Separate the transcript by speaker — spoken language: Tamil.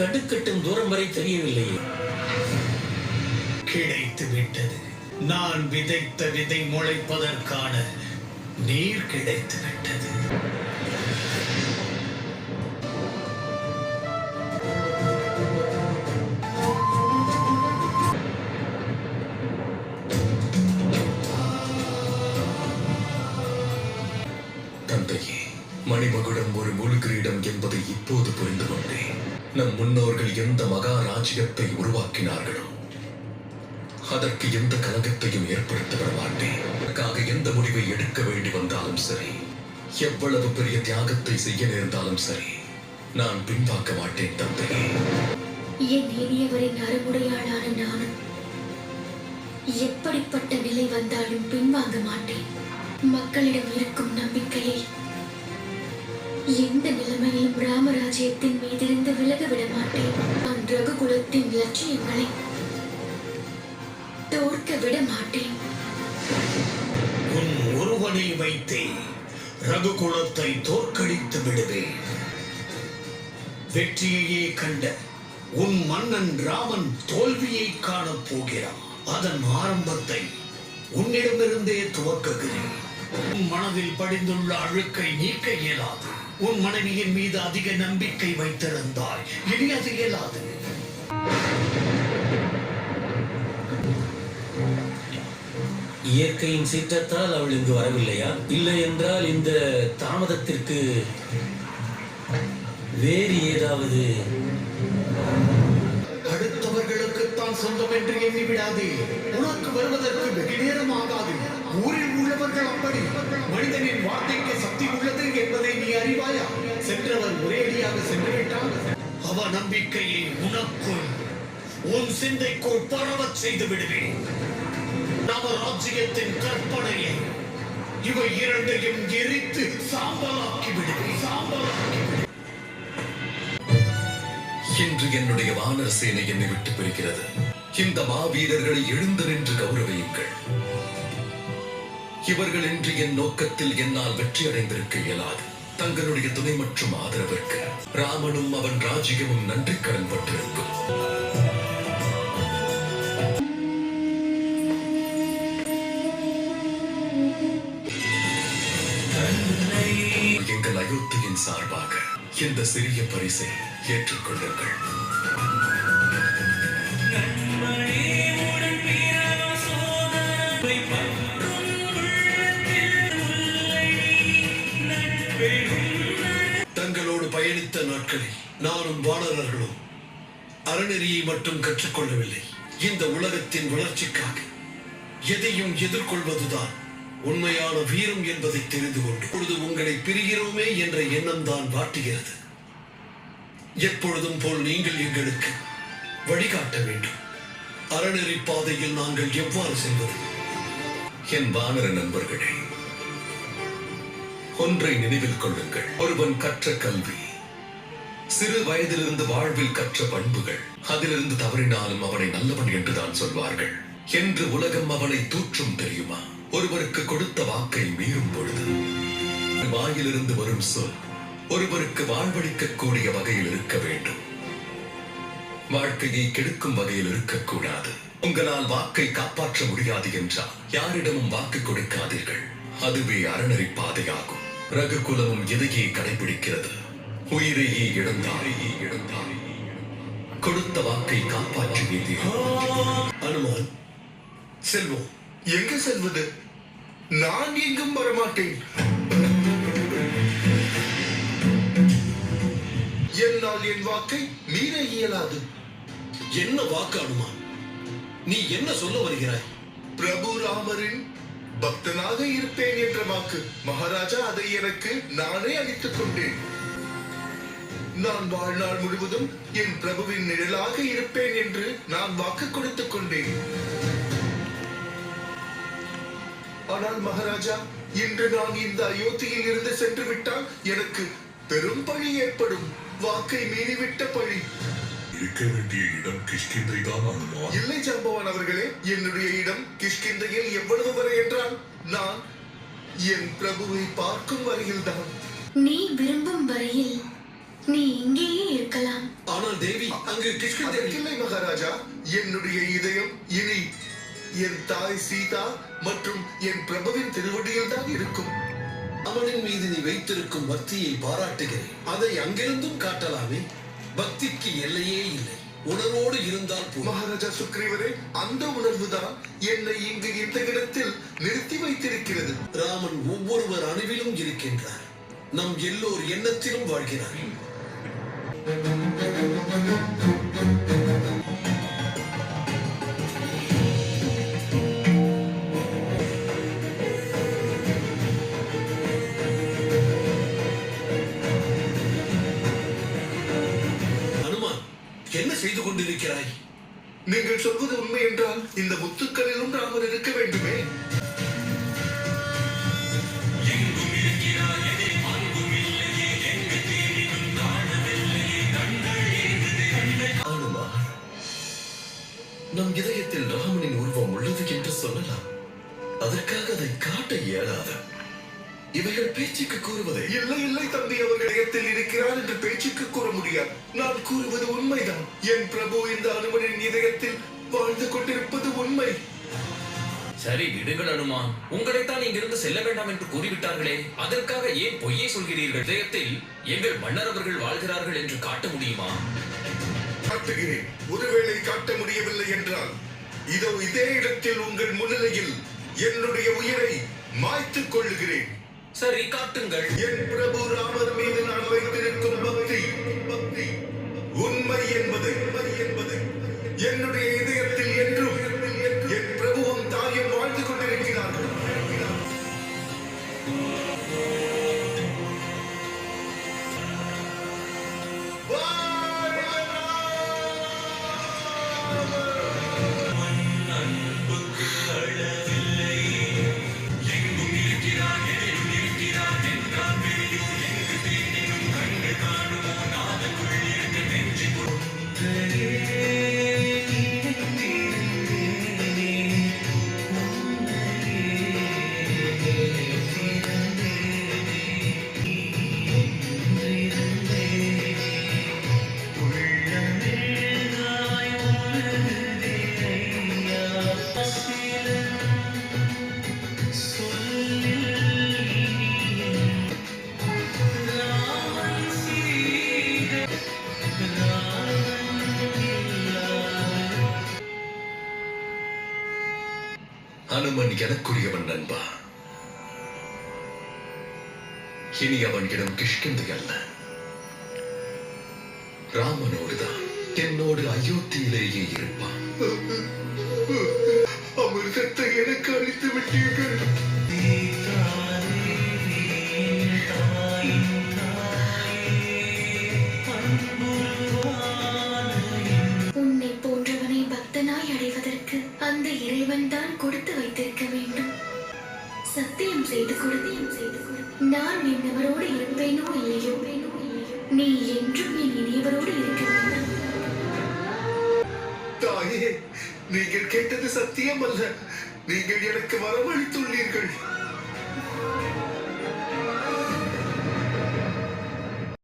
Speaker 1: படகு கட்டுக்கட்டும் தூரம் வரை தெரியவில்லையே.
Speaker 2: கிடைத்து விட்டது. நான் விதைத்த விதை முளைப்பதற்கான நீர் கிடைத்து விட்டது.
Speaker 3: தந்தையே மணிமகுடம் ஒரு முழு கிரீடம் என்பதை இப்போது புரிந்து கொண்டேன். நம் முன்னோர்கள் எந்த மகாராஜ்யத்தை உருவாக்கினார்களோ அதற்கு எந்த கலகத்தையும் ஏற்படுத்த விட மாட்டேன். அதற்காக எந்த முடிவை எடுக்க வேண்டி வந்தாலும் சரி எவ்வளவு பெரிய தியாகத்தை செய்ய நேர்ந்தாலும் சரி நான் பின்வாக்க மாட்டேன் தந்தையே
Speaker 4: என் இனியவரின் அறமுறையாளான நானும் எப்படிப்பட்ட நிலை வந்தாலும் பின்வாங்க மாட்டேன். மக்களிடம் இருக்கும் நம்பிக்கையை எந்த நிலைமையிலும் ராமராஜ்யத்தின் மீதிருந்து விலக விட மாட்டேன். நான் ரகுகுலத்தின் லட்சியங்களை தோற்க விட மாட்டேன்.
Speaker 2: உன் ஒருவனை வைத்தே ரகுகுலத்தை தோற்கடித்து விடுவேன். வெற்றியையே கண்ட உன் மன்னன் ராமன் தோல்வியை காணப் போகிறான். அதன் ஆரம்பத்தை உன்னிடமிருந்தே துவக்குகிறேன். மனதில் படிந்துள்ள அழுக்கை நீக்க இயலாது. உன் மனைவியின் மீது அதிக நம்பிக்கை வைத்திருந்தாய். இனி அது இயலாது.
Speaker 1: இயற்கையின் சீற்றத்தால் அவள் இங்கு வரவில்லையா? இல்லை என்றால் இந்த தாமதத்திற்கு வேறு ஏதாவது
Speaker 2: அடுத்தவர்களுக்குத்தான் சொந்தம் என்று எண்ணி விடாதே உனக்கு வருவதற்கு வெகு நேரம் ஆகாது. ஊரில் உள்ளவர்கள் அப்படி. மனிதனின் வார்த்தைக்கு சக்தி உள்ளது என்பதை நீ அறிவாயா? சென்றவர் ஒரேடியாக சென்று விட்டால் அவ நம்பிக்கையை உனக்குள் உன் சிந்தைக்குள் பரவச் செய்து விடுவேன். நவராஜ்யத்தின் கற்பனையை இவை இரண்டையும் எரித்து சாம்பலாக்கி விடுவேன். சாம்பலாக்கி
Speaker 3: இன்று என்னுடைய வானர் சேனை என்னை விட்டு பிரிக்கிறது. இந்த மாவீரர்களை எழுந்து நின்று கௌரவியுங்கள். இவர்கள் இன்று என் நோக்கத்தில் என்னால் வெற்றி அடைந்திருக்க இயலாது. தங்களுடைய துணை மற்றும் ஆதரவிற்கு ராமனும் அவன் ராஜ்யமும் நன்றி கடன் பட்டிருக்கும் எங்கள் அயோத்தியின் சார்பாக இந்த சிறிய பரிசை ஏற்றுக்கொள்ளுங்கள்.
Speaker 2: நாட்களில் நானும் வானரர்களும் அறநெறியை மட்டும் கற்றுக்கொள்ளவில்லை. இந்த உலகத்தின் வளர்ச்சிக்காக எதையும் எதிர்கொள்வதுதான் உண்மையான வீரம் என்பதை தெரிந்து கொண்டு பொழுது உங்களை பிரிகிறோமே என்ற எண்ணம் தான் வாட்டுகிறது. எப்பொழுதும் போல் நீங்கள் எங்களுக்கு வழிகாட்ட வேண்டும். அறநெறி பாதையில் நாங்கள் எவ்வாறு செல்வது?
Speaker 3: என் வானர நண்பர்களே ஒன்றை நினைவில் கொள்ளுங்கள். ஒருவன் கற்ற கல்வி சிறு வயதிலிருந்து வாழ்வில் கற்ற பண்புகள். அதிலிருந்து தவறினாலும் அவனை நல்லவன் என்றுதான் சொல்வார்கள். என்று உலகம் அவனை தூற்றும் தெரியுமா? ஒருவருக்கு கொடுத்த வாக்கை மீறும் பொழுது. வாயிலிருந்து வரும் சொல் ஒருவருக்கு வாழ்வளிக்கக்கூடிய வகையில் இருக்க வேண்டும். வாழ்க்கையை கெடுக்கும் வகையில் இருக்கக்கூடாது. உங்களால் வாக்கை காப்பாற்ற முடியாது என்றால் யாரிடமும் வாக்கு கொடுக்காதீர்கள். அதுவே அறநெறி பாதையாகும். ரகுகுலமும் எதையே கடைபிடிக்கிறது? உயிரையே இழந்தாரையே இழந்தாரே கொடுத்த வாக்கை காப்பாற்றியே தீரும்.
Speaker 2: அனுமான் செல்வோம்
Speaker 5: எங்க செல்வது? நான் எங்கும் வரமாட்டேன். என்னால் என் வாக்கை மீற இயலாது.
Speaker 2: என்ன வாக்கு அனுமான்? நீ என்ன சொல்ல வருகிறாய்?
Speaker 5: பிரபு ராமரின் பக்தனாக இருப்பேன் என்ற வாக்கு. மகாராஜா அதை எனக்கு நானே அளித்துக் கொண்டேன். நான் வாழ்நாள் முழுவதும் என் பிரபுவின் நிழலாக இருப்பேன் என்று நான் வாக்கு கொடுத்துக் கொண்டேன். ஆனால் மகாராஜா இன்று நான் இந்த அயோத்தியில் இருந்து சென்று விட்டால் எனக்கு பெரும் பழி ஏற்படும். வாக்கை மீறிவிட்ட பழி.
Speaker 6: இருக்க வேண்டிய இடம் கிஷ்கிந்தை தான் அனுமான்
Speaker 5: இல்லை ஜம்பவான் அவர்களே என்னுடைய இடம் கிஷ்கிந்தையில் எவ்வளவு வரை என்றால் நான் என் பிரபுவை பார்க்கும் வரையில்தான்.
Speaker 4: நீ விரும்பும் வரையில் நீ இங்கேயே இருக்கலாம்.
Speaker 2: ஆனால் தேவி அங்கு கிஷ்கிந்தை
Speaker 5: அதற்கில்லை மகாராஜா. என்னுடைய இதயம் இனி என் தாய் சீதா மற்றும் என் பிரபுவின் திருவடியில் தான் இருக்கும்.
Speaker 2: அவனின் மீது நீ வைத்திருக்கும் பக்தியை பாராட்டுகிறேன். அதை அங்கிருந்தும் காட்டலாமே. பக்திக்கு எல்லையே இல்லை. உணர்வோடு இருந்தால்
Speaker 5: மகாராஜா சுக்ரீவரே அந்த உணர்வுதான் என்னை இங்கு இந்த இடத்தில் நிறுத்தி வைத்திருக்கிறது.
Speaker 2: ராமன் ஒவ்வொருவர் அணுவிலும் இருக்கின்றார். நம் எல்லோர் எண்ணத்திலும் வாழ்கிறார். அனுமான் என்ன செய்து கொண்டிருக்கிறாய்?
Speaker 5: நீங்கள் சொல்வது உண்மை என்றால் இந்த முத்துக்களிலும் ராமர் இருக்க
Speaker 3: அதற்காக அதை காட்ட இயலாது. இவைகள் பேச்சுக்கு கூறுவதை
Speaker 5: இல்லை இல்லை தம்பி அவர்கள் இடத்தில் இருக்கிறார் என்று பேச்சுக்கு கூற முடியாது. நான் கூறுவது உண்மைதான். என் பிரபு இந்த அனுமனின் இதயத்தில் வாழ்ந்து கொண்டிருப்பது உண்மை.
Speaker 7: சரி விடுங்கள் அனுமான். உங்களைத்தான் இங்கிருந்து செல்ல வேண்டாம் என்று கூறிவிட்டார்களே. அதற்காக ஏன் பொய்யை சொல்கிறீர்கள்? இதயத்தில் எங்கள் மன்னர் அவர்கள் வாழ்கிறார்கள் என்று காட்ட முடியுமா?
Speaker 5: காட்டுகிறேன். ஒருவேளை காட்ட முடியவில்லை என்றால் இதோ இதே இடத்தில் உங்கள் முன்னிலையில் என்னுடைய உயிரை மாய்த்துக் கொள்ளுகிறேன்
Speaker 7: சரி காட்டுங்கள்
Speaker 5: என் பிரபு ராமர் மீது நான் வைத்திருக்கும் பக்தி பக்தி உண்மை என்பது உண்மை என்பது என்னுடைய இதயத்தில் என்றும் என் பிரபுவும் தாயும் வாழ்ந்து கொண்டிருக்கிறார்கள்
Speaker 3: அனுமன் எனக்குரியவன் நண்பா. இனி அவனிடம் கிஷ்கிந்தை அல்ல. ராமனோடுதான் என்னோடு அயோத்தியிலேயே இருப்பான்.
Speaker 5: அமிர்தத்தை எனக்கு அழித்து விட்டீர்கள். தாயே நீங்கள் கேட்டது சத்தியம் அல்ல நீங்கள் எனக்கு வரவழைத்துள்ளீர்கள்.